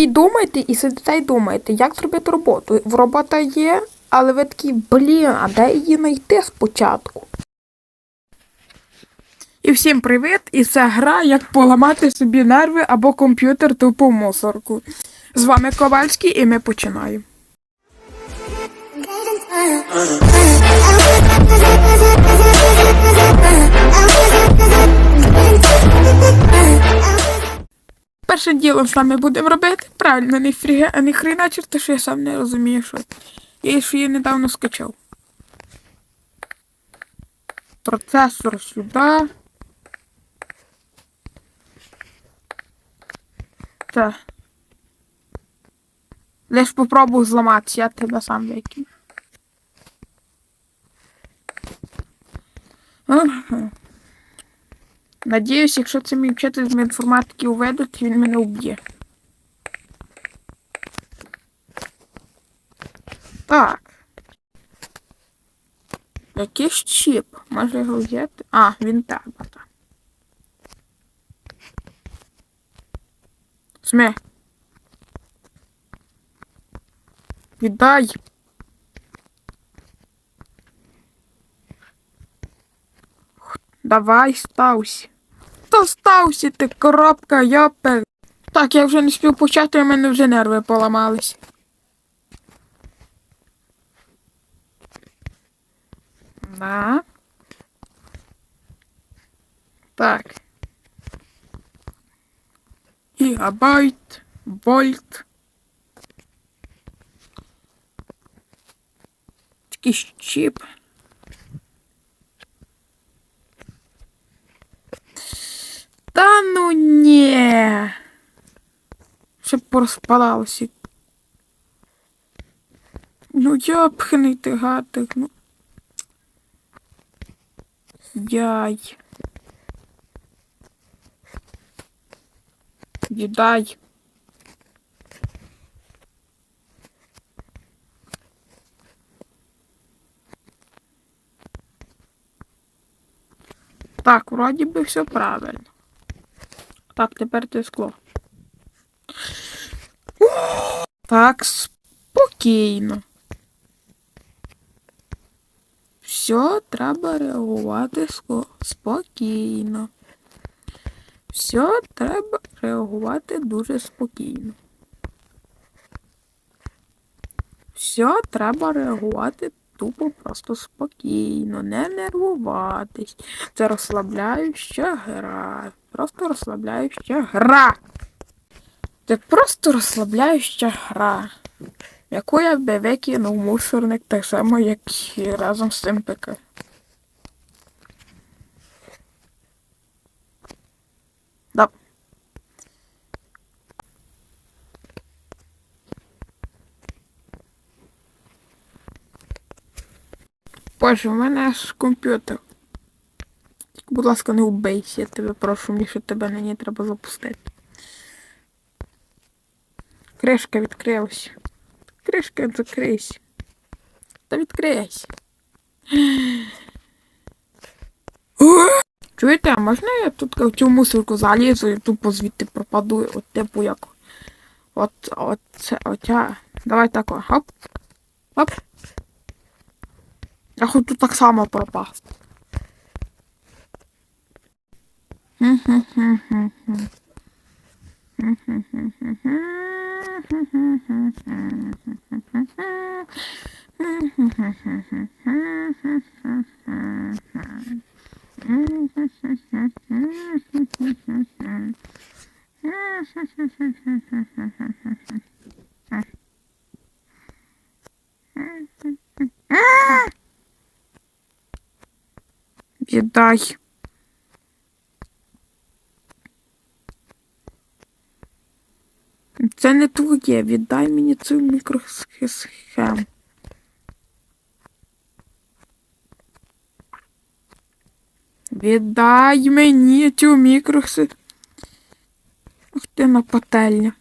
І думайте, і сидите і думаєте, як зробити роботу. Робота є, але ви такі, блін, а де її знайти спочатку? І всім привіт! І це гра, як поламати собі нерви або комп'ютер тупо в мусорку. З вами Ковальський і ми починаємо. Першим ділом, що ми будемо робити, правильно, не фріге, а не хрена черта, що я сам не розумію, що. Я ж її недавно скачав. Процесор сюди. Так. Лиш попробую зламатися, я тебе сам викину. Ага. Надіюсь, якщо це мій вчитель з інформатики уведуть, він мене вб'є. Так. Якийсь чіп. Може його взяти? А, він так. Сме. Віддай. Давай, стався. Та стався ти, коробка, йопер. Так, я вже не спів почати, у мене вже нерви поламались. Да. Так. Гігабайт, вольт. Якийсь чіп. Та ну ні. Щоб порозпалалося. Ну йопханий ти гатик, ну. Яй. Віддай. Так, вроді би все правильно. Так, тепер це скло. Так, спокійно. Все, треба реагувати спокійно. Все, треба реагувати дуже спокійно. Все, треба реагувати тупо просто спокійно, не нервуватись. Це розслабляюча гра. Просто розслабляюча гра. Це просто розслабляюча гра. Яку я би викинув мусорник так само, як і разом з цим ПК. Да. Боже, у мене аж комп'ютер. Будь ласка, не вбийся, я тебе прошу, Міша, тебе на треба запустити. Кришка відкрилась. Кришка закрийся. Та відкрийся. Чуєте, а можна я тут в цю мусорку залізу і тупо звідти пропаду, от типу як. От, от це, оця. Давай так, хоп. Хоп. Я хочу так само пропасти. Віддай. Це не твоє, віддай мені цю мікросхему. Віддай мені цю мікросхему. Ах ти на пательня.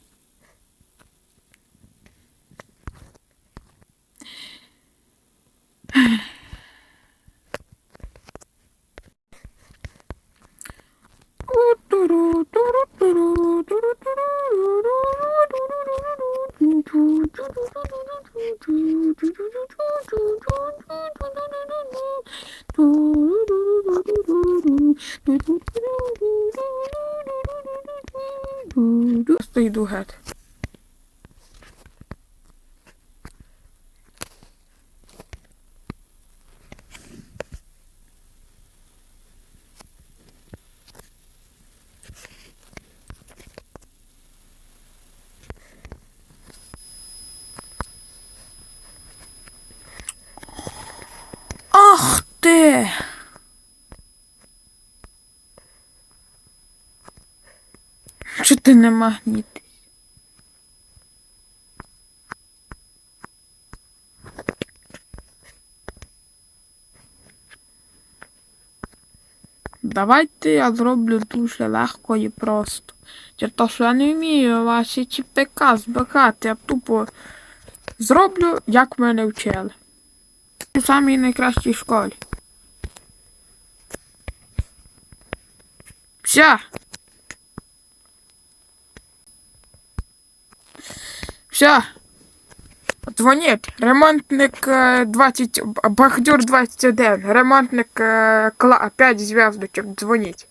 Do hat. Чи ти не магніт? Давайте я зроблю дуже легко і просто. Через те, що я не вмію ваші ЧПК збирати, я тупо зроблю, як мене вчили. У самій найкращій школі. Все. Все. Дзвоніть. Ремонтник е, 20, Бахдюр 21, ремонтник е, кла- 5 зв'язочок, дзвоніть.